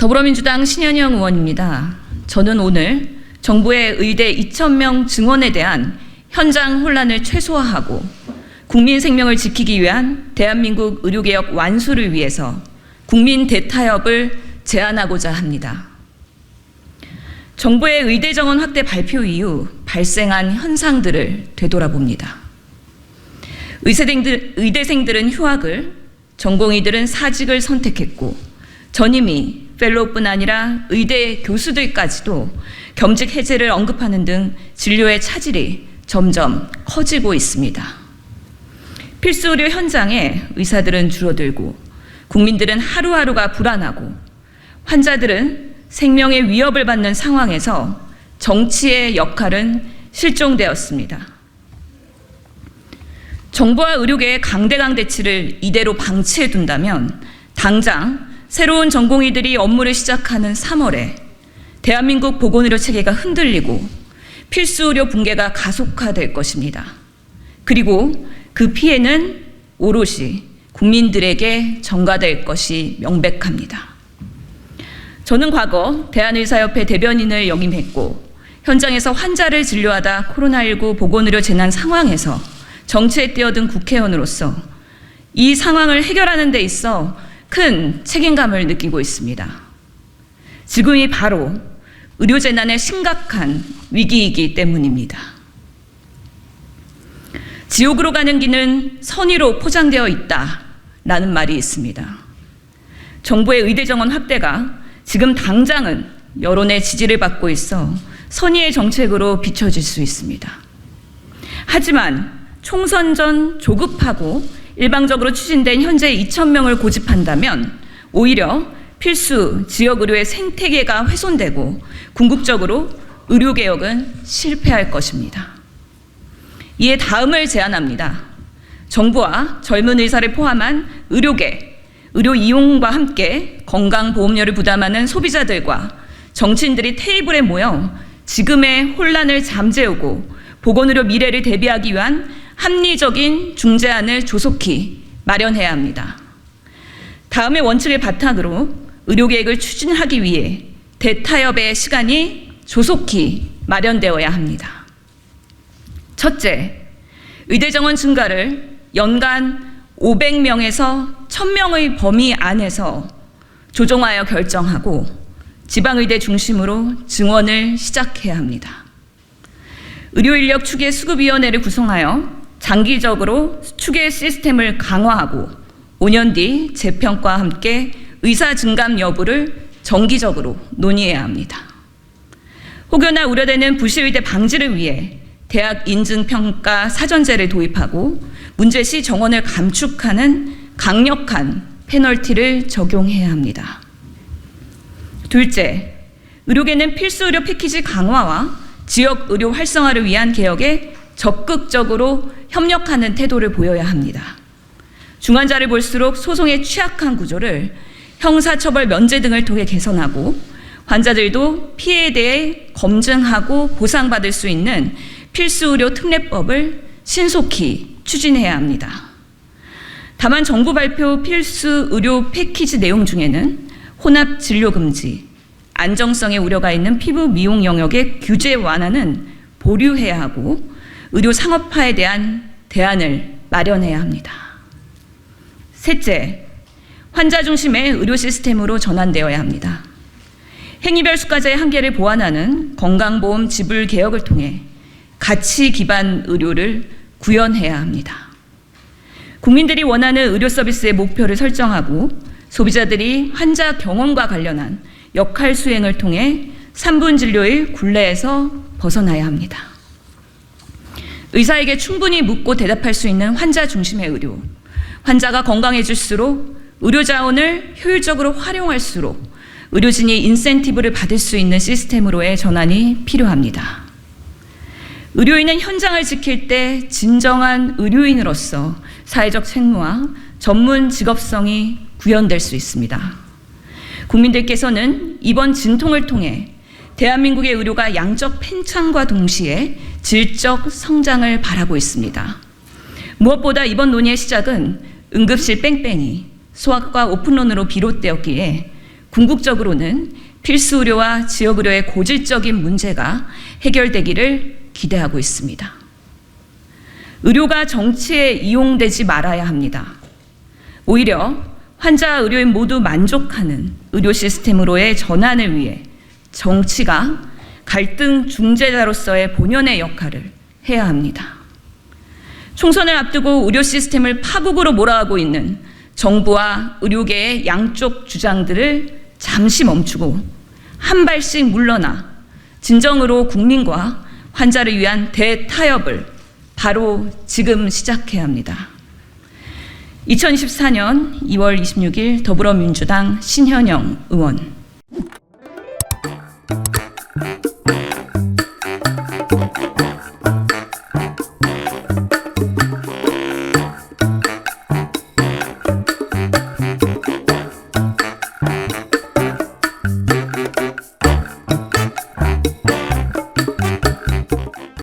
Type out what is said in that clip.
더불어민주당 신현영 의원입니다. 저는 오늘 정부의 의대 2,000명 증원에 대한 현장 혼란을 최소화하고 국민 생명을 지키기 위한 대한민국 의료개혁 완수를 위해서 국민 대타협을 제안하고자 합니다. 정부의 의대 정원 확대 발표 이후 발생한 현상들을 되돌아봅니다. 의대생들, 의대생들은 휴학을, 전공의들은 사직을 선택했고 전임이 펠로우뿐 아니라 의대 교수들까지도 겸직 해제를 언급하는 등 진료의 차질이 점점 커지고 있습니다. 필수 의료 현장에 의사들은 줄어들고 국민들은 하루하루가 불안하고 환자들은 생명의 위협을 받는 상황에서 정치의 역할은 실종되었습니다. 정부와 의료계의 강대강 대치를 이대로 방치해 둔다면 당장 새로운 전공의들이 업무를 시작하는 3월에 대한민국 보건의료 체계가 흔들리고 필수 의료 붕괴가 가속화될 것입니다. 그리고 그 피해는 오롯이 국민들에게 전가될 것이 명백합니다. 저는 과거 대한의사협회 대변인을 역임했고 현장에서 환자를 진료하다 코로나19 보건의료 재난 상황에서 정치에 뛰어든 국회의원으로서 이 상황을 해결하는 데 있어 큰 책임감을 느끼고 있습니다. 지금이 바로 의료재난의 심각한 위기이기 때문입니다. 지옥으로 가는 길은 선의로 포장되어 있다 라는 말이 있습니다. 정부의 의대 정원 확대가 지금 당장은 여론의 지지를 받고 있어 선의의 정책으로 비춰질 수 있습니다. 하지만 총선 전 조급하고 일방적으로 추진된 현재 2,000명을 고집한다면 오히려 필수 지역 의료의 생태계가 훼손되고 궁극적으로 의료개혁은 실패할 것입니다. 이에 다음을 제안합니다. 정부와 젊은 의사를 포함한 의료계, 의료 이용과 함께 건강보험료를 부담하는 소비자들과 정치인들이 테이블에 모여 지금의 혼란을 잠재우고 보건의료 미래를 대비하기 위한 합리적인 중재안을 조속히 마련해야 합니다. 다음의 원칙을 바탕으로 의료계획을 추진하기 위해 대타협의 시간이 조속히 마련되어야 합니다. 첫째, 의대 정원 증가를 연간 500명에서 1000명의 범위 안에서 조정하여 결정하고 지방의대 중심으로 증원을 시작해야 합니다. 의료인력 추계 수급위원회를 구성하여 장기적으로 추계 시스템을 강화하고 5년 뒤 재평가와 함께 의사 증감 여부를 정기적으로 논의해야 합니다. 혹여나 우려되는 부실의대 방지를 위해 대학 인증평가 사전제를 도입하고 문제 시 정원을 감축하는 강력한 페널티를 적용해야 합니다. 둘째, 의료계는 필수 의료 패키지 강화와 지역 의료 활성화를 위한 개혁에 적극적으로 협력하는 태도를 보여야 합니다. 중환자를 볼수록 소송의 취약한 구조를 형사처벌 면제 등을 통해 개선하고 환자들도 피해에 대해 검증하고 보상받을 수 있는 필수 의료 특례법을 신속히 추진해야 합니다. 다만 정부 발표 필수 의료 패키지 내용 중에는 혼합 진료 금지, 안정성에 우려가 있는 피부 미용 영역의 규제 완화는 보류해야 하고 의료 상업화에 대한 대안을 마련해야 합니다. 셋째, 환자 중심의 의료 시스템으로 전환되어야 합니다. 행위별 수가자의 한계를 보완하는 건강보험 지불 개혁을 통해 가치 기반 의료를 구현해야 합니다. 국민들이 원하는 의료 서비스의 목표를 설정하고 소비자들이 환자 경험과 관련한 역할 수행을 통해 3분 진료의 굴레에서 벗어나야 합니다. 의사에게 충분히 묻고 대답할 수 있는 환자 중심의 의료. 환자가 건강해질수록 의료 자원을 효율적으로 활용할수록 의료진이 인센티브를 받을 수 있는 시스템으로의 전환이 필요합니다. 의료인은 현장을 지킬 때 진정한 의료인으로서 사회적 책무와 전문 직업성이 구현될 수 있습니다. 국민들께서는 이번 진통을 통해 대한민국의 의료가 양적 팽창과 동시에 질적 성장을 바라고 있습니다. 무엇보다 이번 논의의 시작은 응급실 뺑뺑이, 소아과 오픈런으로 비롯되었기에 궁극적으로는 필수 의료와 지역 의료의 고질적인 문제가 해결되기를 기대하고 있습니다. 의료가 정치에 이용되지 말아야 합니다. 오히려 환자 의료인 모두 만족하는 의료 시스템으로의 전환을 위해 정치가 갈등 중재자로서의 본연의 역할을 해야 합니다. 총선을 앞두고 의료 시스템을 파국으로 몰아가고 있는 정부와 의료계의 양쪽 주장들을 잠시 멈추고 한 발씩 물러나 진정으로 국민과 환자를 위한 대타협을 바로 지금 시작해야 합니다. 2024년 2월 26일 더불어민주당 신현영 의원